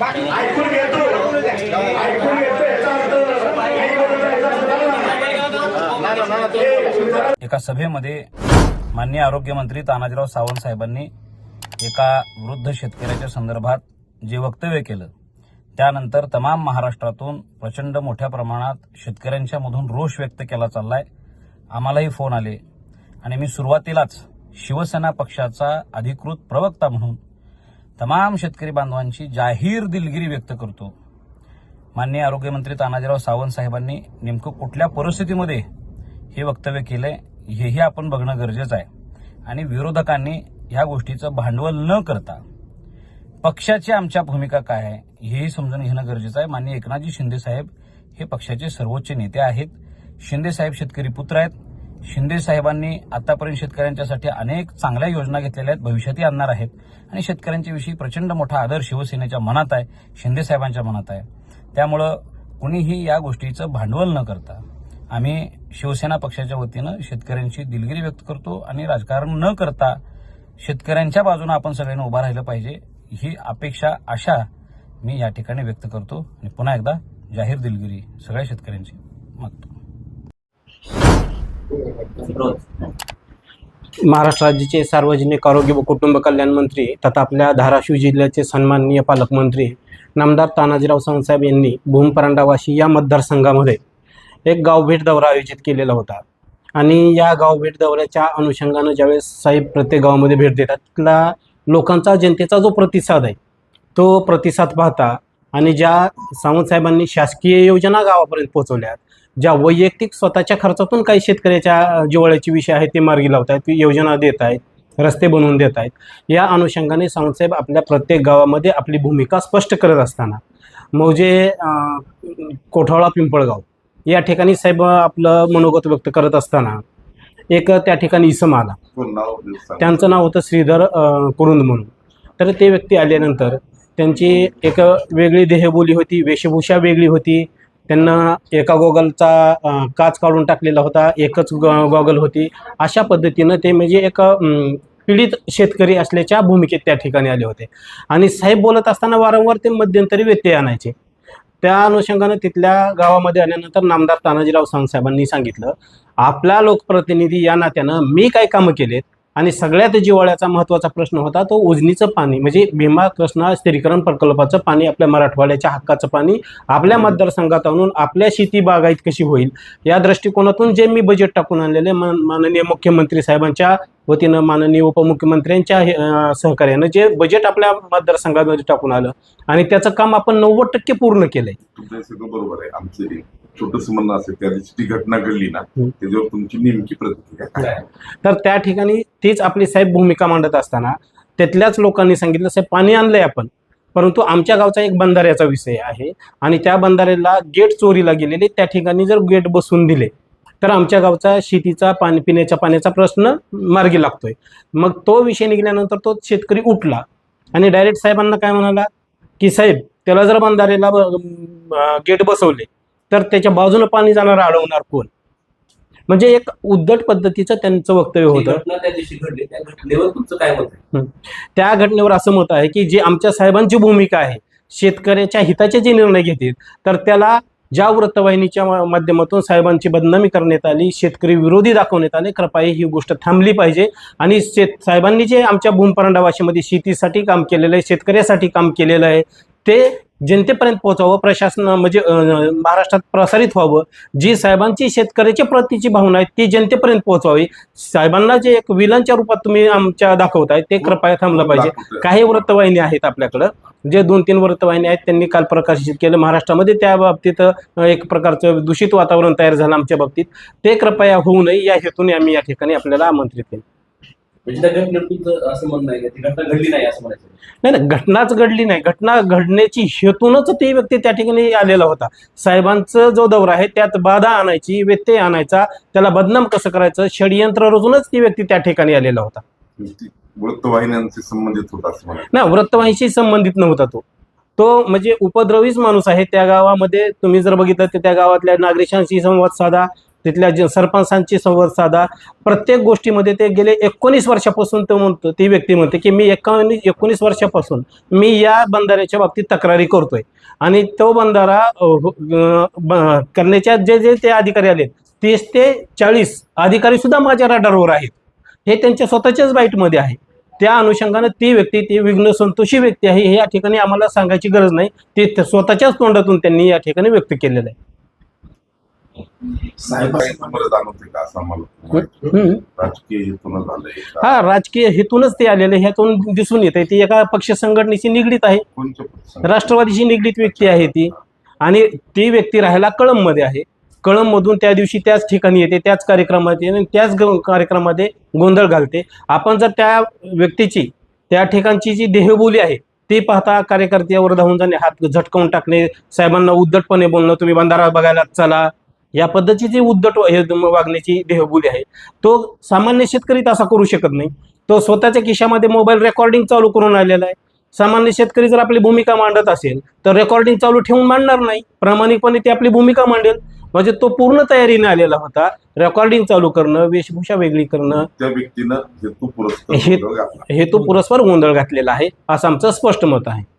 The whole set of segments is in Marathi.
ऐकून घेतो ऐकून घेतो एका सभेमध्ये मान्य आरोग्यमंत्री तानाजीराव सावंत साहेबांनी एका वृद्ध शेतकऱ्याच्या संदर्भात जे वक्तव्य केलं त्यानंतर तमाम महाराष्ट्रातून प्रचंड मोठ्या प्रमाणात शेतकऱ्यांच्या मधून रोष व्यक्त केला चाललाय. आम्हालाही फोन आले. आणि मी सुरुवातीलाच शिवसेना पक्षाचा अधिकृत प्रवक्ता म्हणून तमाम शेतकरी बांधवांची जाहीर दिलगिरी व्यक्त करतो. माननीय आरोग्यमंत्री तानाजीराव सावंत साहेबांनी नेमकं कुठल्या परिस्थितीमध्ये हे वक्तव्य केलंय हेही आपण बघणं गरजेचं आहे. आणि विरोधकांनी या गोष्टीचं भांडवल न करता पक्षाची आमच्या भूमिका काय आहे हेही समजून घेणं गरजेचं आहे. माननीय एकनाथजी शिंदे साहेब हे पक्षाचे सर्वोच्च नेते आहेत. शिंदे साहेब शेतकरी पुत्र आहेत. शिंदे साहेबांनी आतापर्यंत शेतकऱ्यांच्यासाठी अनेक चांगल्या योजना घेतलेल्या आहेत भविष्यातही आणणार आहेत. आणि शेतकऱ्यांच्या विषयी प्रचंड मोठा आदर शिवसेनेच्या मनात आहे शिंदे साहेबांच्या मनात आहे. त्यामुळं कुणीही या गोष्टीचं भांडवल न करता आम्ही शिवसेना पक्षाच्या वतीनं शेतकऱ्यांची दिलगिरी व्यक्त करतो आणि राजकारण न करता शेतकऱ्यांच्या बाजूने आपण सगळ्यांनी उभा राहिलं पाहिजे ही अपेक्षा आशा मी या ठिकाणी व्यक्त करतो. आणि पुन्हा एकदा जाहीर दिलगिरी सगळ्या शेतकऱ्यांची. मागतो. महाराष्ट्र राज्याचे सार्वजनिक आरोग्य व कुटुंब कल्याण मंत्री तथा आपल्या धाराशिव जिल्ह्याचे सन्माननीय पालकमंत्री नामदार तानाजीराव सावंतसाहेब यांनी भूमपरांडावाशी या मतदारसंघामध्ये एक गावभेट दौरा आयोजित केलेला होता. आणि या गावभेट दौऱ्याच्या अनुषंगानं ज्यावेळेस साहेब प्रत्येक गावामध्ये भेट देतात तिथला लोकांचा जनतेचा जो प्रतिसाद आहे तो प्रतिसाद पाहता आणि ज्या सावंतसाहेबांनी शासकीय योजना गावापर्यंत पोहोचवल्यात ज्या वैयक्तिक स्वतःच्या खर्चातून काही शेतकऱ्याच्या जिवाळ्याचे विषय आहेत ते मार्गी लावत आहेत योजना देत आहेत रस्ते बनवून देत आहेत या अनुषंगाने सावंतसाहेब आपल्या प्रत्येक गावामध्ये आपली भूमिका स्पष्ट करत असताना मौजे अं, कोठावळा पिंपळगाव या ठिकाणी साहेब आपलं मनोगत व्यक्त करत असताना एक त्या ठिकाणी इसम आला. त्यांचं नाव होतं श्रीधर कुरुंद म्हणून. तर ते व्यक्ती आल्यानंतर त्यांची एक वेगळी देहबोली होती वेशभूषा वेगळी होती. त्यांना एका गॉगलचा काच काढून टाकलेला होता एकच गॉगल होती. अशा पद्धतीनं ते म्हणजे एक पीडित शेतकरी असल्याच्या भूमिकेत त्या ठिकाणी आले होते. आणि साहेब बोलत असताना वारंवार ते मध्यंतरी व्यत्यय आणायचे. त्या अनुषंगानं तिथल्या गावामध्ये आल्यानंतर नामदार तानाजीराव सावंतसाहेबांनी सांगितलं आपला लोकप्रतिनिधी या नात्यानं मी काय कामं केलेत? आणि सगळ्यात जिव्हाळ्याचा महत्त्वाचा प्रश्न होता तो उजनीचं पाणी म्हणजे भीमा कृष्णा स्थिरीकरण प्रकल्पाचं पाणी आपल्या मराठवाड्याच्या हक्काचं पाणी आपल्या मतदारसंघात आणून आपल्या शेती बागायत कशी होईल या दृष्टिकोनातून जे मी बजेट टाकून आणलेले मान माननीय मुख्यमंत्री साहेबांच्या वतीनं माननीय उपमुख्यमंत्र्यांच्या सहकार्यानं जे बजेट आपल्या मतदारसंघामध्ये टाकून आलं आणि त्याचं काम आपण नव्वद टक्के पूर्ण केलंय. बरोबर आहे आमचं छोटस म्हणणं असेल त्या दिवशी ती घटना घडली ना. त्याच्यावर तुमची नेमकी प्रतिक्रिया काय? तर त्या ठिकाणी तीच आपली साहेब भूमिका मांडत असताना तिथल्याच लोकांनी सांगितलं साहेब पाणी आणलंय आपण परंतु आमच्या गावचा एक बंधाऱ्याचा विषय आहे आणि त्या बंधाऱ्याला गेट चोरीला गेलेले त्या ठिकाणी जर गेट बसवून दिले तर आमच्या गावचा शेतीचा पाणी पिण्याच्या पाण्याचा प्रश्न मार्गी लागतोय मग तो विषय निघाल्यानंतर तो शेतकरी उठला आणि डायरेक्ट साहेबांना काय म्हणाला की साहेब त्याला जर बंधाऱ्याला गेट बसवले तर त्याच्या बाजूनं पाणी जाणार अडवणार कोण? म्हणजे एक उद्धट पद्धतीचं त्यांचं वक्तव्य होतं. त्या दिवशी घडली. त्या घटनेवर तुमचं काय मत आहे? त्या घटनेवर असं मत आहे की जी आमच्या साहेबांची भूमिका आहे शेतकऱ्याच्या हिताचे जे निर्णय घेतील तर त्याला ज्या वृत्तवाहिनीच्या माध्यमातून साहेबांची बदनामी करण्यात आली शेतकरी विरोधी दाखवण्यात आले कृपया ही गोष्ट थांबली पाहिजे. आणि शेत साहेबांनी जे आमच्या भूमपरांडा भाषेमध्ये शेतीसाठी काम केलेलं आहे शेतकऱ्यासाठी काम केलेलं आहे ते जनतेपर्यंत पोहोचावं प्रशासन म्हणजे महाराष्ट्रात प्रसारित व्हावं. जी साहेबांची शेतकऱ्याच्या प्रतीची भावना आहे ती जनतेपर्यंत पोहोचावी. साहेबांना जे एक विलनच्या रूपात तुम्ही आमच्या दाखवताय ते कृपया थांबलं पाहिजे. काही वृत्तवाहिनी आहेत आपल्याकडं. जे दोन तीन वृत्तवाहिनी आहेत त्यांनी काल प्रकाशित केलं. महाराष्ट्रामध्ये त्या बाबतीत एक प्रकारचं दूषित वातावरण तयार झालं आमच्या बाबतीत. ते कृपया होऊ नये या हेतूने आम्ही या ठिकाणी आपल्याला आमंत्रित केलं. म्हणजे त्या असं म्हणणं आहे का? ती घटना घडली नाही असं म्हणायचं नाही नाही घटनाच घडली नाही. घटना घडण्याची हेतूनच ती व्यक्ती त्या ठिकाणी आलेला होता. साहेबांचं जो दौरा आहे त्यात बाधा आणायची व्यत्यय आणायचा त्याला बदनाम कसं करायचं षडयंत्र रचूनच ती व्यक्ती त्या ठिकाणी आलेला होता. ती वृत्तवाहिन्यांशी संबंधित होता असं म्हणायचं. ना वृत्तवाहिनीशी संबंधित नव्हता तो. तो म्हणजे उपद्रवीच माणूस आहे त्या गावामध्ये. तुम्ही जर बघितलं तर त्या गावातल्या नागरिकांशी संवाद साधा. तिथल्या जे सरपंचांची संवाद साधा. प्रत्येक गोष्टीमध्ये ते गेले एकोणीस वर्षापासून तो म्हणतो ती व्यक्ती म्हणते की मी एकोणीस एकोणीस वर्षापासून मी या बंधाऱ्याच्या बाबतीत तक्रारी करतोय. आणि तो बंधारा हो, ब- करण्याच्या जे जे ते अधिकारी आले तीस ते चाळीस अधिकारी सुद्धा माझ्या रडारवर आहेत. हे त्यांच्या स्वतःच्याच बाईटमध्ये आहे. त्या अनुषंगाने ती व्यक्ती ती विघ्न संतोषी व्यक्ती आहे हे या ठिकाणी आम्हाला सांगायची गरज नाही. ते स्वतःच्याच तोंडातून त्यांनी या ठिकाणी व्यक्त केलेलं आहे. हा राजकीय हेतूनच ते आलेले ह्यातून दिसून येत आहे ती एका पक्ष संघटनेशी निगडीत आहे? राष्ट्रवादीशी निगडीत व्यक्ती आहे ती. आणि ती व्यक्ती राहायला कळंबमध्ये आहे. कळंबमधून त्या दिवशी त्याच ठिकाणी येते त्याच कार्यक्रमात येते आणि त्याच कार्यक्रमामध्ये गोंधळ घालते. आपण जर त्या व्यक्तीची त्या ठिकाणची जी देहबोली आहे ती पाहता कार्यकर्त्यावर धावून जाणे हात झटकावून टाकणे साहेबांना उद्धटपणे बोलणं तुम्ही बंधारा बघायला चला या पद्धतीची उद्धट हे वागण्याची देहबोली आहे. तो सामान्य शेतकरी तसा करू शकत नाही. तो स्वतःच्या खिशामध्ये मोबाईल रेकॉर्डिंग चालू करून आलेला आहे. सामान्य शेतकरी जर आपली भूमिका मांडत असेल तर रेकॉर्डिंग चालू ठेवून मांडणार नाही. प्रामाणिकपणे ती आपली भूमिका मांडेल. म्हणजे तो पूर्ण तयारीने आलेला होता. रेकॉर्डिंग चालू करणं वेशभूषा वेगळी करणं. त्या व्यक्तीनं हेतू पुरस्कार हे- गोंधळ घातला. हे तो पुरस्पर गोंधळ घातलेला आहे असं आमचं स्पष्ट मत आहे.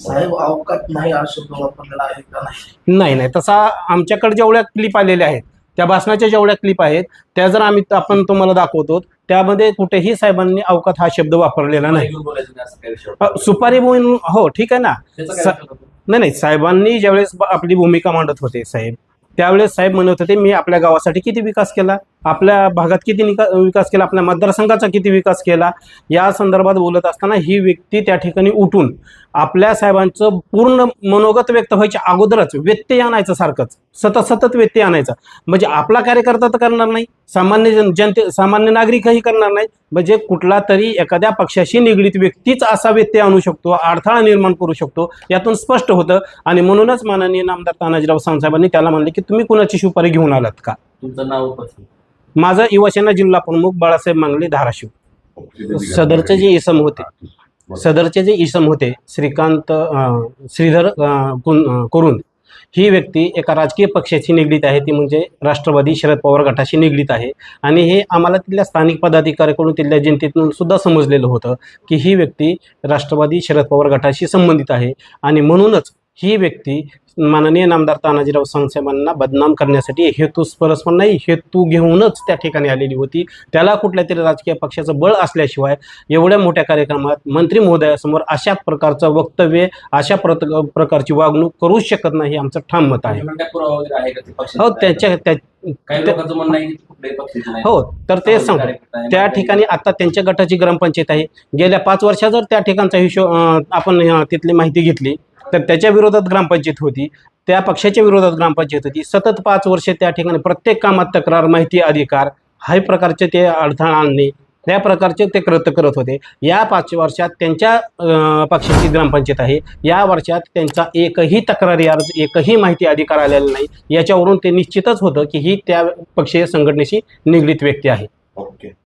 साहेब अवकात नाही हा शब्द वापरलेला आहे का नाही? नाही नाही. तसा आमच्याकडे जेवढ्या क्लिप आलेल्या आहेत त्या भाषणाच्या जेवढ्या क्लिप आहेत त्या जर आम्ही आपण तुम्हाला दाखवतो त्यामध्ये कुठेही साहेबांनी अवकात हा शब्द वापरलेला नाही. घेऊन बोलायचं नाही असं काही विषय अ, सुपारी मोहीम हो ठीक आहे ना. त्याचा काय सा- विषय होता? नाही? नाही साहेबांनी ज्यावेळेस ब- आपली भूमिका मांडत होते साहेब त्यावेळेस साहेब म्हणत होते मी आपल्या गावासाठी किती विकास केला? आपल्या भागात किती निका विकास केला आपल्या मतदारसंघाचा किती विकास केला या संदर्भात बोलत असताना ही व्यक्ती त्या ठिकाणी उठून आपल्या साहेबांचं पूर्ण मनोगत व्यक्त व्हायच्या अगोदरच व्यत्यय आणायचं सारखंच. सतत सतत व्यत्यय आणायचा. म्हणजे आपला कार्यकर्ता तर करणार नाही सामान्य जन जनते सामान्य नागरिकही करणार नाही. म्हणजे कुठला तरी एखाद्या पक्षाशी निगडीत व्यक्तीच असा व्यत्यय आणू शकतो अडथळा निर्माण करू शकतो यातून स्पष्ट होतं. आणि म्हणूनच माननीय नामदार तानाजीराव सावंतसाहेबांनी त्याला म्हणले की तुम्ही कुणाची शिफारी घेऊन आलात का? तुमचं नाव उपस्थित माझं युवासेना जिल्हा प्रमुख बाळासाहेब मांगले धाराशिव. सदरचे जे इसम होते सदरचे जे इसम होते श्रीकांत श्रीधर कुरुंद ही व्यक्ती एका राजकीय पक्षाशी निगडीत आहे. ती म्हणजे राष्ट्रवादी शरद पवार गटाशी निगडीत आहे. आणि हे आम्हाला तिथल्या स्थानिक पदाधिकाऱ्याकडून तिथल्या जनतेतून सुद्धा समजलेलं होतं की ही व्यक्ती राष्ट्रवादी शरद पवार गटाशी संबंधित आहे. आणि म्हणूनच ही व्यक्ती माननीय नामदार तानाजीराव सावंतसाहेबांना बदनाम करण्यासाठी हेतू परस्पर नाही हेतू घेऊनच त्या ठिकाणी आलेली होती. त्याला कुठल्या तरी राजकीय पक्षाचं बळ असल्याशिवाय एवढ्या मोठ्या कार्यक्रमात मंत्री महोदयासमोर अशा प्रकारचं वक्तव्य अशा प्रकारची वागणूक करूच शकत नाही हे आमचं ठाम मत आहे? हो त्याच्या हो तर ते सांगतो. आहे, त्या ठिकाणी आता त्यांच्या गटाची ग्रामपंचायत आहे. गेल्या पाच वर्षात जर त्या ठिकाणचा हिशोब आपण तिथली माहिती घेतली तर त्याच्या विरोधात ग्रामपंचायत होती त्या पक्षाच्या विरोधात ग्रामपंचायत होती. सतत पाच वर्ष त्या ठिकाणी प्रत्येक कामात तक्रार माहिती अधिकार हाय प्रकारचे ते अडथळा आणणे त्या प्रकारचे ते कृत्य करत होते. या पाच वर्षात त्यांच्या पक्षाची ग्रामपंचायत आहे. या वर्षात त्यांचा एकही तक्रारी अर्ज एकही माहिती अधिकार आलेला नाही. याच्यावरून ते निश्चितच होतं की ही त्या पक्षीय संघटनेशी निगडीत व्यक्ती आहे. ओके.